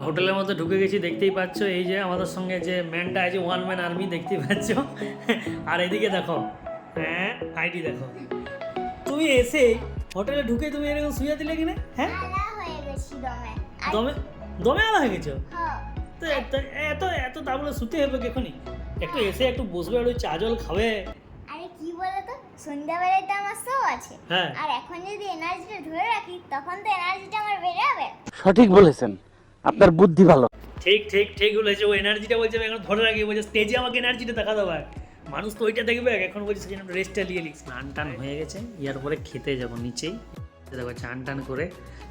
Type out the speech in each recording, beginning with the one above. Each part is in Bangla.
হোটেলের মধ্যে ঢুকে গেছি দেখতেই পাচ্ছ এই যে আমাদের সঙ্গে যে ম্যানটা আছে ওয়ান ম্যান আর্মি দেখতেই পাচ্ছ। আর এদিকে দেখো হ্যাঁ আইডি দেখো। তুমি এসে হোটেলে ঢুকে তুমি এরকম শুয়ে দিলে কিনা? হ্যাঁ? হয়ে দমে। দমে আলা হয়ে গেছো? হ্যাঁ। তো এত- এত এত তাহলে শুতে হবে এখনই একটু এসে একটু বসবে একটু চা জল খাবে। আরে কি সন্ধ্যাবেলায় তো আমার শো আছে। হ্যাঁ। আর এখন যদি এনার্জিটা ধরে রাখি তখন তো এনার্জিটা আমার বেড়ে যাবে। সঠিক বলেছেন। আপনার বুদ্ধি ভালো। ঠিক ঠিক ঠিক বলেছে। ও এনার্জিটা বলছে এখন ধরে রাখি। বলছে স্টেজে আমাকে এনার্জিটা দেখা দেবে মানুষ তো ওইটা দেখবে এখন বলছে সেজন্য রেস্টটা নিয়ে লিখ স্নান টান হয়ে গেছে ইয়ার পরে খেতে যাব নিচেই। দেখো চান টান করে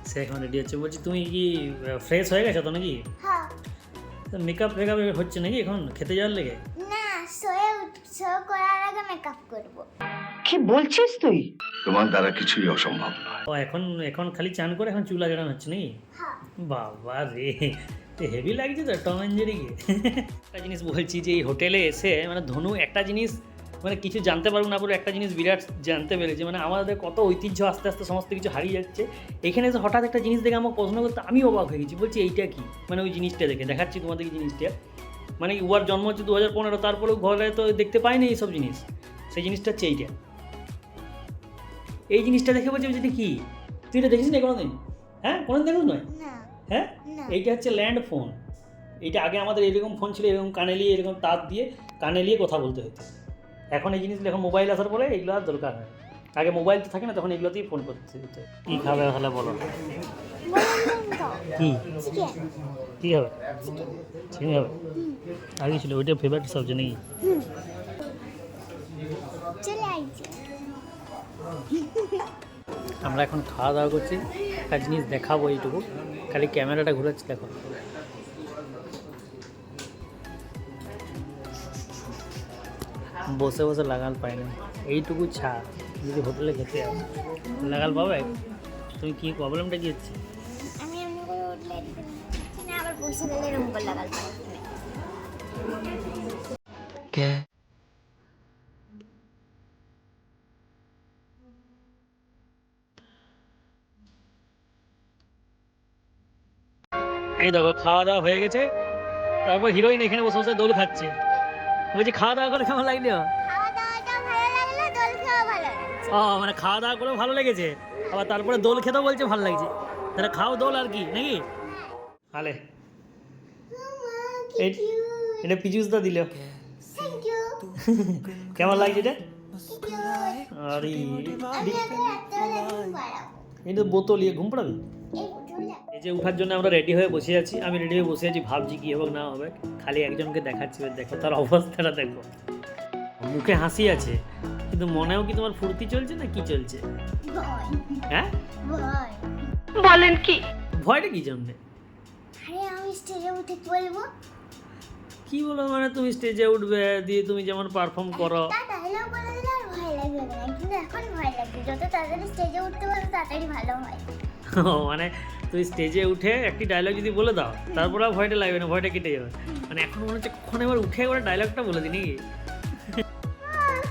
সে এখন রেডি হচ্ছে। বলছি তুমি কি ফ্রেশ হয়ে গেছো তো নাকি? হ্যাঁ। মেকআপ ফেকআপ হচ্ছে নাকি এখন খেতে যাওয়ার লেগে? না শোয়ে শো করার আগে মেকআপ করব। তোমার দ্বারা কিছুই অসম্ভব নয়। ও এখন এখন খালি চান করে এখন চুলা জড়ানো হচ্ছে নাকি? হ্যাঁ। বাবা রে হেভি লাগছে তো টম অ্যান্ড একটা জিনিস বলছি যে এই হোটেলে এসে মানে ধনু একটা জিনিস মানে কিছু জানতে পারব না পারব একটা জিনিস বিরাট জানতে পেরেছে। মানে আমাদের কত ঐতিহ্য, আস্তে আস্তে সমস্ত কিছু হারিয়ে যাচ্ছে। এখানে এসে হঠাৎ একটা জিনিস দেখে আমাকে প্রশ্ন করতে, আমি অবাক হয়ে গেছি। বলছি, এইটা কি? মানে ওই জিনিসটা দেখে, দেখাচ্ছি তোমাদেরকে জিনিসটা। মানে উয়ার জন্ম হচ্ছে দু হাজার পনেরো, তারপরেও ঘরে তো দেখতে পাইনি এইসব জিনিস। সেই জিনিসটা হচ্ছে এইটা। এই জিনিসটা দেখে বলছি যেটা কি? তুই এটা দেখিস না কোনোদিন? হ্যাঁ কোনোদিন দেখিস নয় হ্যাঁ? এইটা হচ্ছে ল্যান্ড ফোন এইটা আগে আমাদের এরকম ফোন ছিল এরকম কানে নিয়ে এরকম তার দিয়ে কানে নিয়ে কথা বলতে হতো। এখন এই জিনিসগুলো এখন মোবাইল আসার পরে এগুলো আর দরকার হয় আগে মোবাইল তো থাকে না তখন এগুলোতেই ফোন করতে হতো। কী খাবে তাহলে বলো? কী? কী হবে? চিকেন হবে? আগে ছিল? ওইটা ফেভারিট সবজি নাকি? আমরা এখন খাওয়া দাওয়া করছি। একটা জিনিস দেখাবো এইটুকু। খালি ক্যামেরাটা ঘুরাচ্ছি দেখো। বসে বসে লাগাল পাই না। এইটুকু ছা যদি হোটেলে খেতে আসো লাগাল পাবে? তুমি কি প্রবলেমটা কি হচ্ছে? আমি এমনি করে উঠলে না আবার বসে গেলে এরকম করে লাগাল পাই এই দেখো খাওয়া দাওয়া হয়ে গেছে। তারপর হিরোইন এখানে বসে বসে দোল খাচ্ছে। বলছি খাওয়া দাওয়া করে কেমন লাগল? ও মানে খাওয়া দাওয়া করে ভালো লেগেছে। আবার তারপরে দোল খেতেও বলছে ভালো লাগছে। তাহলে খাও দোল আর কি নাকি? আলে। এটা পিজুসদা দিল। কেমন লাগছে এটা? আরে। এটা বোতল ইয়ে ঘুম পড়াবে? এই যে উঠার জন্য আমরা রেডি হয়ে বসে আছি। আমি রেডি হয়ে বসে আছি ভাবছি কি হবে না হবে। খালি একজনকে দেখাচ্ছি দেখো তার অবস্থাটা দেখো। মুখে হাসি আছে কিন্তু মনেও কি তোমার ফুর্তি চলছে না কি চলছে? হ্যাঁ? ভয় ভয়টা কি জন্যে? আরে আমি স্টেজে উঠে বলব? কি বলো মানে তুমি স্টেজে উঠবে দিয়ে তুমি যেমন পারফর্ম করো। মানে তুমি স্টেজে উঠে একটি ডায়লগ যদি বলে দাও তারপরে আর ভয়টা লাগবে না ভয়টা কেটে যাবে। মানে এখন মনে হচ্ছে কখন এবার উঠে একবার ডায়লগটা বলে দিই নাকি?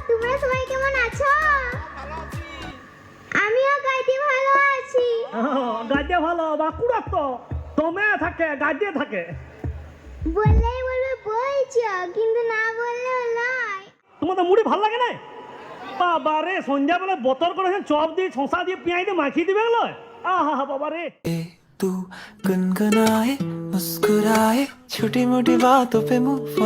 তোমরা সবাই কেমন আছো? আমিও গাইতে ভালো আছি। গাজে ভালো বাঁকুড়া তো দমে থাকে গাজে থাকে। বললেই বলবে বলছো কিন্তু না বললেও নয়। তোমাদের মুড়ি ভালো লাগে না বাবা রে সন্ধ্যাবেলা বোতল করে চপ দিয়ে শশা দিয়ে পেঁয়াজ দিয়ে মাখিয়ে দিবে গেলো आहा बाबा रे. तू गुनगुनाए मुस्कुराए छोटी मोटी बातों पे मुँह